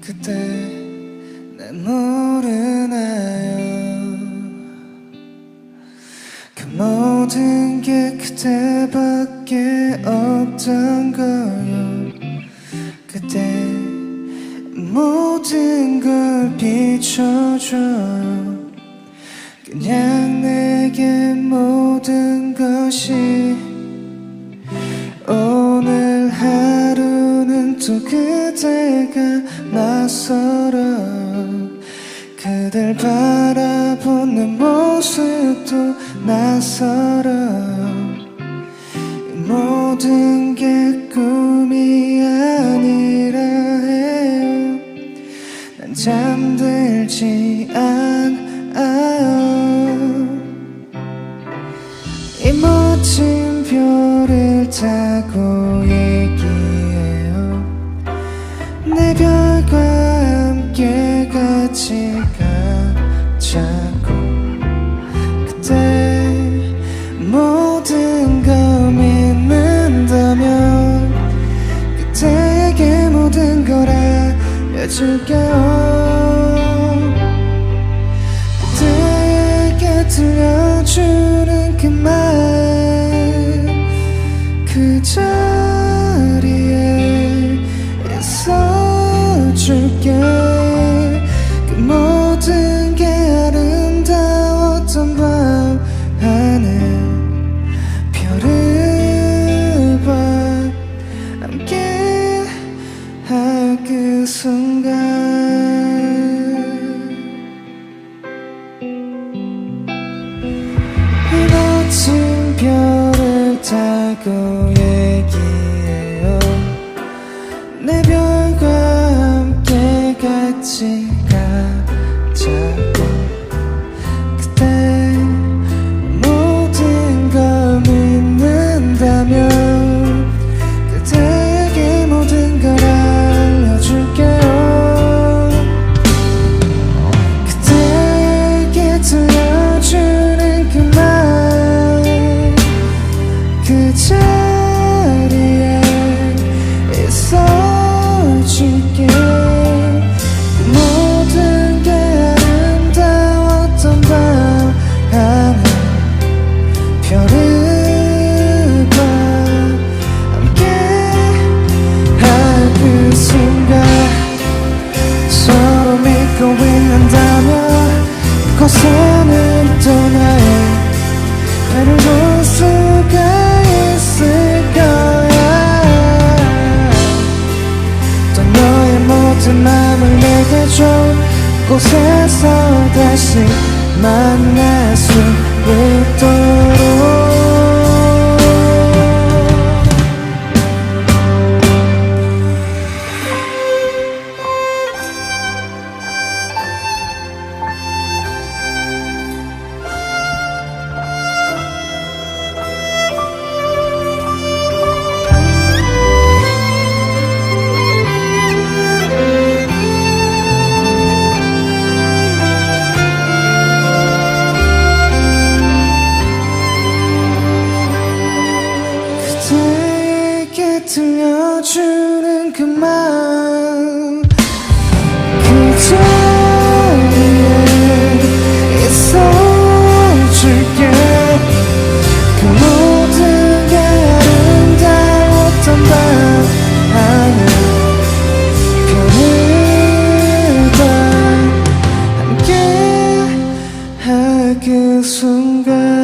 그때 내 모르나요? 그 모든 게 그때밖에 없던 거요. 그때 모든 걸 비춰줘요. 그냥 내게 모든 것이 또 그대가 낯설어 그댈 바라보는 모습도 낯설어 모든 게 꿈이 아니라 해요. 난 잠들지 않아요. 이 멋진 별을 타고 내 별과 함께 같이 가자고. 그때 모든 걸 믿는다면 그때에게 모든 걸 알려줄게요. 그대에게 들려주는 그 말그자 있어줄게 그 모든 게 아름다웠던 밤 하늘 별을 봐. 함께 할 그 순간. 이 멋진 별을 타고 얘기 곳에서 다시 만날 수 있도록 그대에게. 들려주는 그말그그 함께 할그 순간